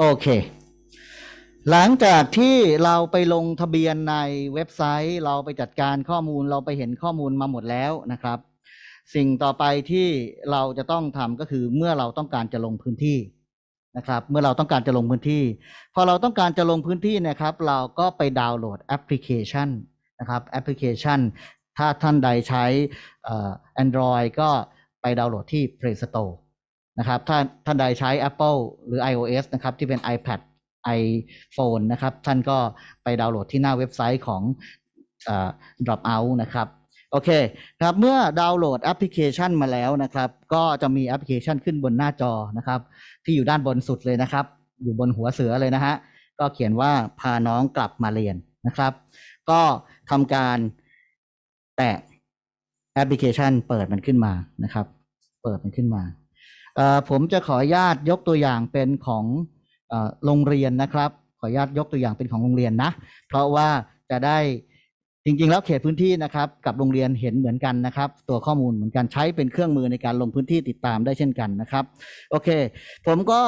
โอเค หลังจากที่เราไปลงทะเบียนในเว็บไซต์ เราไปจัดการข้อมูลเราไปเห็นข้อมูลมาหมดแล้วนะครับ สิ่งต่อไปที่เราจะต้องทำก็คือเมื่อเราต้องการจะลงพื้นที่นะครับ เมื่อเราต้องการจะลงพื้นที่ พอเราต้องการจะลงพื้นที่นะครับ เราก็ไปดาวน์โหลดแอปพลิเคชันนะครับแอปพลิเคชัน ถ้าท่านใดใช้เอ่อ Android ก็ไปดาวน์โหลดที่ Play Store นะครับถ้าท่านใดใช้ Apple หรือ iOS นะครับที่เป็น iPad iPhone นะครับ ท่านก็ไปดาวน์โหลดที่หน้าเว็บไซต์ของอ Dropout นะครับ โอเคครับเมื่อดาวน์โหลดแอปพลิเคชันมาแล้วนะครับ ก็จะมีแอปพลิเคชันขึ้นบนหน้าจอนะครับ ที่อยู่ด้านบนสุดเลยนะครับ อยู่บนหัวเสือเลยนะฮะก็เขียนว่าพาน้องกลับมาเรียนนะครับ ก็ทำการแตะแอปพลิเคชันเปิดมันขึ้นมานะครับ เปิดมันขึ้นมา ผมจะขออนุญาตยกตัวอย่างเป็นของโรงเรียนนะครับ ขออนุญาตยกตัวอย่างเป็นของโรงเรียนนะ เพราะว่าจะได้จริง ๆ แล้วเขตพื้นที่นะครับ กับโรงเรียนเห็นเหมือนกันนะครับ ตัวข้อมูลเหมือนกันใช้เป็นเครื่องมือในการลงพื้นที่ติดตามได้เช่นกันนะครับ โอเค ผมก็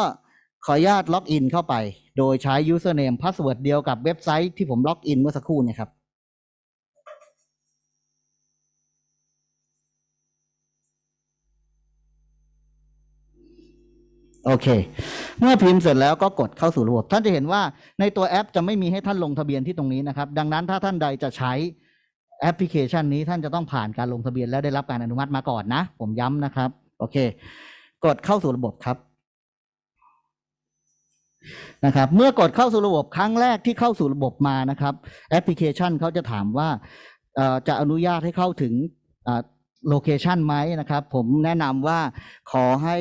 ขออนุญาตล็อกอินเข้าไป โดยใช้ username password เดียวกับเว็บไซต์ที่ผมล็อกอินเมื่อสักครู่เนะครับ โอเค เมื่อพิมพ์เสร็จแล้วก็กดเข้าสู่ระบบ ท่านจะเห็นว่าในตัวแอปจะไม่มีให้ท่านลงทะเบียนที่ตรงนี้นะครับ ดังนั้นถ้าท่านใดจะใช้แอปพลิเคชันนี้ท่านจะต้องผ่านการลงทะเบียนและได้รับการอนุมัติมาก่อนนะ ผมย้ำนะครับ โอเค กดเข้าสู่ระบบครับนะครับ เมื่อกดเข้าสู่ระบบครั้งแรกที่เข้าสู่ระบบมานะครับ แอปพลิเคชันเขาจะถามว่าจะอนุญาตให้เข้าถึงโลเคชันไหมนะครับ ผมแนะนำว่าขอให้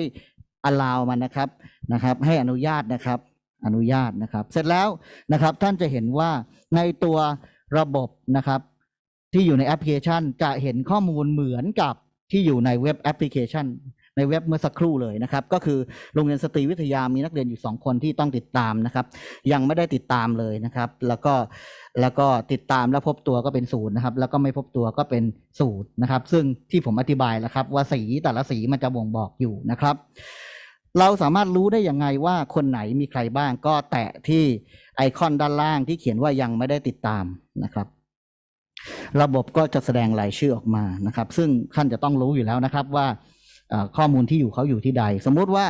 allow มันนะครับนะครับ ให้อนุญาตนะครับอนุญาตนะครับ เสร็จแล้วนะครับท่านจะเห็นว่าในตัวระบบนะครับ ที่อยู่ในแอปพลิเคชันจะเห็นข้อมูลเหมือนกับที่อยู่ในเว็บแอปพลิเคชัน ในเว็บเมื่อสักครู่เลยนะครับ ก็คือโรงเรียนสตรีวิทยามีนักเรียนอยู่สองคนที่ต้องติดตามนะครับ ยังไม่ได้ติดตามเลยนะครับ แล้วก็แล้วก็ติดตามแล้วพบตัวก็เป็นศูนย์นะครับ แล้วก็ไม่พบตัวก็เป็นศูนย์นะครับ ซึ่งที่ผมอธิบายแล้วครับ ว่าสีแต่ละสีมันจะบ่งบอกอยู่นะครับ เราสามารถรู้ได้ยังไงว่าคนไหนมีใครบ้างก็แตะที่ไอคอนด้านล่างที่เขียนว่ายังไม่ได้ติดตามนะครับ ระบบก็จะแสดงรายชื่อออกมานะครับ ซึ่งท่านจะต้องรู้อยู่แล้วนะครับว่าข้อมูลที่อยู่เขาอยู่ที่ใด สมมุติว่า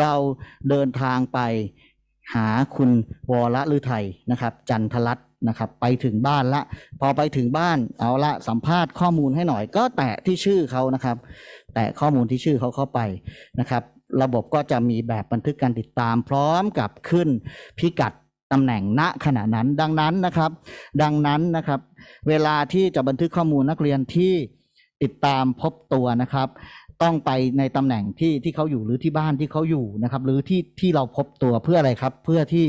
เราเดินทางไปหาคุณวรฤทัยนะครับ จันทรัตน์นะครับ ไปถึงบ้านละ พอไปถึงบ้านเอาละสัมภาษณ์ข้อมูลให้หน่อย ก็แตะที่ชื่อเขานะครับ แตะข้อมูลที่ชื่อเขาเข้าไปนะครับ ระบบก็จะมีแบบบันทึกการติดตามพร้อมกับขึ้นพิกัดตำแหน่งณขณะนั้นดังนั้นนะครับ ดังนั้นนะครับ เวลาที่จะบันทึกข้อมูลนักเรียนที่ติดตามพบตัวนะครับ ต้องไปในตำแหน่งที่ที่เขาอยู่หรือที่บ้านที่เขาอยู่นะครับ หรือที่ที่เราพบตัวเพื่ออะไรครับ เพื่อที่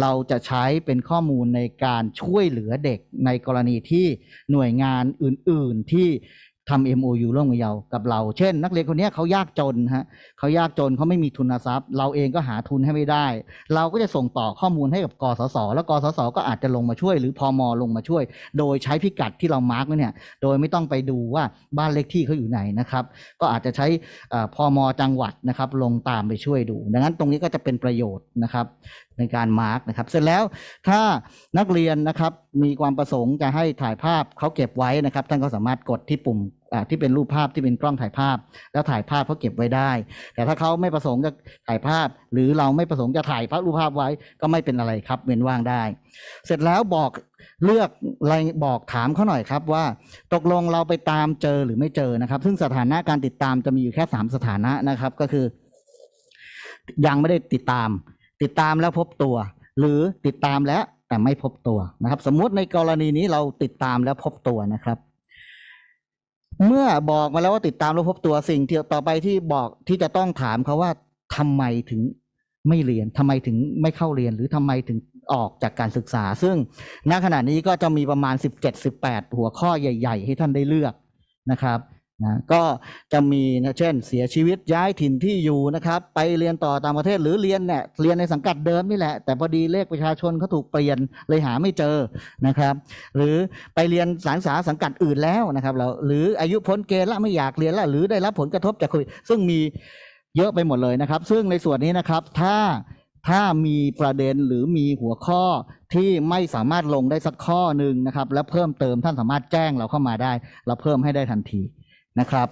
เราจะใช้เป็นข้อมูลในการช่วยเหลือเด็กในกรณีที่หน่วยงานอื่น ๆ ที่ ทำ MOU ร่วมกับเรากับเรา เช่น นักเรียนคนนี้เขายากจนฮะเขายากจนเขาไม่มีทุนทรัพย์ เราเองก็หาทุนให้ไม่ได้ เราก็จะส่งต่อข้อมูลให้กับกสศแล้วกสศก็อาจจะลงมาช่วย หรือพมลงมาช่วย โดยใช้พิกัดที่เรามาร์กไว้เนี่ย โดยไม่ต้องไปดูว่าบ้านเลขที่เขาอยู่ไหนนะครับ ก็อาจจะใช้เอ่อพมจังหวัดนะครับ ลงตามไปช่วยดู ดังนั้นตรงนี้ก็จะเป็นประโยชน์นะครับในการมาร์กนะครับ เสร็จแล้วถ้านักเรียนนะครับมีความประสงค์จะให้ถ่ายภาพเขาเก็บไว้นะครับ ท่านก็สามารถกดที่ปุ่มที่เป็นรูปภาพที่เป็นกล้องถ่ายภาพ แล้วถ่ายภาพเขาเก็บไว้ได้ แต่ถ้าเขาไม่ประสงค์จะถ่ายภาพ หรือเราไม่ประสงค์จะถ่ายภาพรูปภาพไว้ก็ไม่เป็นอะไรครับเว้นว่างได้ เสร็จแล้วบอกเลือกอะไรบอกถามเขาหน่อยครับว่าตกลงเราไปตามเจอหรือไม่เจอนะครับ ซึ่งสถานะการติดตามจะมีอยู่แค่สามสถานะนะครับก็คือ ยังไม่ได้ติดตาม ติดตามแล้วพบตัว หรือติดตามแล้วแต่ไม่พบตัวนะครับ สมมุติในกรณีนี้เราติดตามแล้วพบตัวนะครับ เมื่อบอกมาแล้วว่าติดตามแล้วพบตัวสิ่งที่ต่อไปที่บอกที่จะต้องถามเขาว่าทำไมถึงไม่เรียนทำไมถึงไม่เข้าเรียนหรือทำไมถึงออกจากการศึกษา ซึ่งณขณะนี้ก็จะมีประมาณ 17-18 หัวข้อใหญ่ ๆ ให้ท่านได้เลือกนะครับ นะก็จะมีนะเช่นเสียชีวิตย้ายถิ่นที่อยู่นะครับ ไปเรียนต่อต่างประเทศหรือเรียนเนี่ยเรียนในสังกัดเดิมนี่แหละ แต่พอดีเลขประชาชนเขาถูกเปลี่ยนเลยหาไม่เจอนะครับ หรือไปเรียนสารสาสังกัดอื่นแล้วนะครับเราหรืออายุพ้นเกณฑ์ละไม่อยากเรียนละหรือได้รับผลกระทบจากโควิดซึ่งมีเยอะไปหมดเลยนะครับ ซึ่งในส่วนนี้นะครับถ้าถ้ามีประเด็นหรือมีหัวข้อที่ไม่สามารถลงได้สักข้อหนึ่งนะครับ แล้วเพิ่มเติมท่านสามารถแจ้งเราเข้ามาได้ เราเพิ่มให้ได้ทันที นะครับ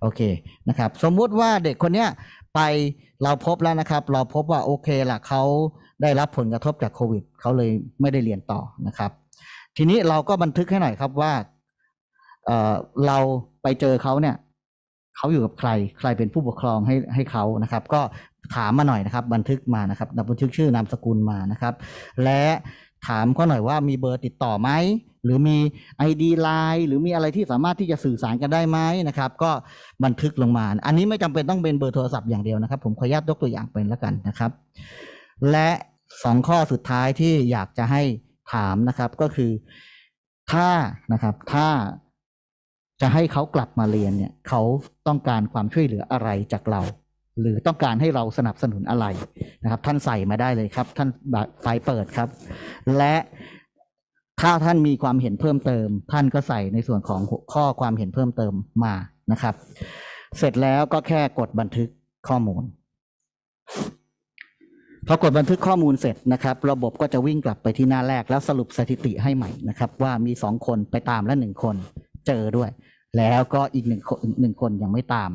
โอเคนะครับสมมุติว่าเด็กคนเนี้ยไปเราพบแล้วนะครับ เราพบว่าโอเคล่ะเขาได้รับผลกระทบจากโควิดเขาเลยไม่ได้เรียนต่อนะครับ ทีนี้เราก็บันทึกให้หน่อยครับว่าเอ่อเราไปเจอเขาเนี่ยเขาอยู่กับใคร ใครเป็นผู้ปกครองให้ให้เขานะครับ ก็ถามมาหน่อยนะครับ บันทึกมานะครับบันทึกชื่อนามสกุลมานะครับ และ ถามเขาหน่อยว่ามีเบอร์ติดต่อไหมหรือมี ID Line หรือมีอะไรที่สามารถที่จะสื่อสารกันได้ไหมนะครับ ก็บันทึกลงมา อันนี้ไม่จำเป็นต้องเป็นเบอร์โทรศัพท์อย่างเดียวนะครับ ผมขออนุญาตยกตัวอย่างเป็นแล้วกันนะครับ และสองข้อสุดท้ายที่อยากจะให้ถามนะครับก็คือถ้านะครับ ถ้าจะให้เขากลับมาเรียนเนี่ย เขาต้องการความช่วยเหลืออะไรจากเรา หรือต้องการให้เราสนับสนุนอะไรนะครับ ท่านใส่มาได้เลยครับ ท่านไฟเปิดครับ และถ้าท่านมีความเห็นเพิ่มเติม ท่านก็ใส่ในส่วนของข้อความเห็นเพิ่มเติมมานะครับ เสร็จแล้วก็แค่กดบันทึกข้อมูลพอกดบันทึกข้อมูลเสร็จนะครับ ระบบก็จะวิ่งกลับไปที่หน้าแรกแล้วสรุปสถิติให้ใหม่นะครับ ว่ามีสองคนไปตามและหนึ่งคนเจอด้วย แล้วก็อีกหนึ่งคนหนึ่งคนยังไม่ตาม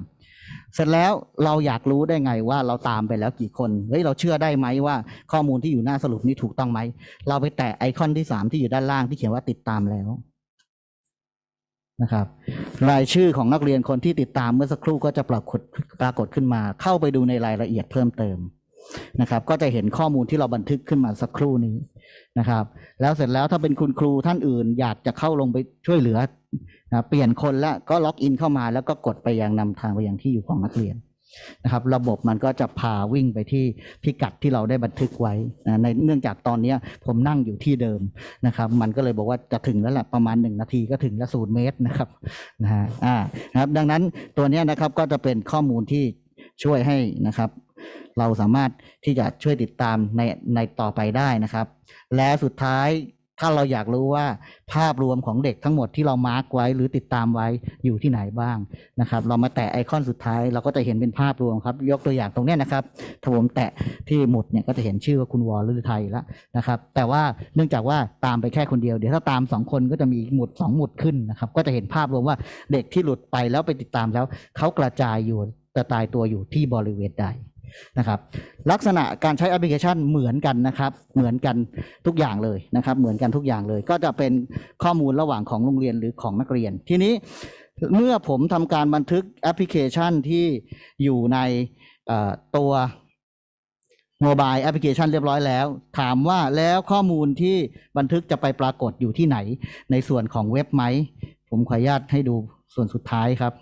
เสร็จแล้วเราอยากรู้ได้ไงว่าเราตามไปแล้วกี่คนเฮ้ยเราเชื่อได้ไหมว่าข้อมูลที่อยู่หน้าสรุปนี้ถูกต้องไหม เราไปแตะไอคอนที่สามที่อยู่ด้านล่างที่เขียนว่าติดตามแล้วนะครับรายชื่อของนักเรียนคนที่ติดตามเมื่อสักครู่ก็จะปรากฏปรากฏขึ้นมา เข้าไปดูในรายละเอียดเพิ่มเติมนะครับ ก็จะเห็นข้อมูลที่เราบันทึกขึ้นมาสักครู่นี้นะครับ แล้วเสร็จแล้วถ้าเป็นคุณครูท่านอื่น อยากจะเข้าลงไปช่วยเหลือ นะเปลี่ยนคนแล้วก็ล็อกอินเข้ามาแล้วก็กดไปยังนำทางไปยังที่อยู่ของนักเรียนนะครับ ระบบมันก็จะพาวิ่งไปที่พิกัดที่เราได้บันทึกไว้นะในเนื่องจากตอนนี้ผมนั่งอยู่ที่เดิมนะครับ มันก็เลยบอกว่าจะถึงแล้วแหละประมาณหนึ่งนาทีก็ถึงล้วศูนย์เมตรนะครับนะฮะอ่านะครับ ดังนั้นตัวนี้นะครับก็จะเป็นข้อมูลที่ช่วยให้นะครับ เราสามารถที่จะช่วยติดตามในในต่อไปได้นะครับ และสุดท้าย ถ้าเราอยากรู้ว่าภาพรวมของเด็กทั้งหมดที่เรามาร์กไว้หรือติดตามไว้อยู่ที่ไหนบ้างนะครับ เรามาแตะไอคอนสุดท้ายเราก็จะเห็นเป็นภาพรวมครับ ยกตัวอย่างตรงนี้นะครับถ้าผมแตะที่หมุดเนี่ยก็จะเห็นชื่อว่าคุณวอลฤทัยแล้วนะครับ แต่ว่าเนื่องจากว่าตามไปแค่คนเดียวเดี๋ยวถ้าตามสองคนก็จะมีหมุดสองหมุดขึ้นนะครับ ก็จะเห็นภาพรวมว่าเด็กที่หลุดไปแล้วไปติดตามแล้วเขากระจายอยู่กระจายตัวอยู่ที่บริเวณใด นะครับ ลักษณะการใช้แอปพลิเคชันเหมือนกันนะครับ เหมือนกันทุกอย่างเลยนะครับ เหมือนกันทุกอย่างเลย ก็จะเป็นข้อมูลระหว่างของโรงเรียนหรือของนักเรียน ทีนี้เมื่อผมทำการบันทึกแอปพลิเคชันที่อยู่ในตัวโมบายแอปพลิเคชันเรียบร้อยแล้ว ถามว่าแล้วข้อมูลที่บันทึกจะไปปรากฏอยู่ที่ไหน ในส่วนของเว็บไหม ผมขออนุญาตให้ดูส่วนสุดท้ายครับ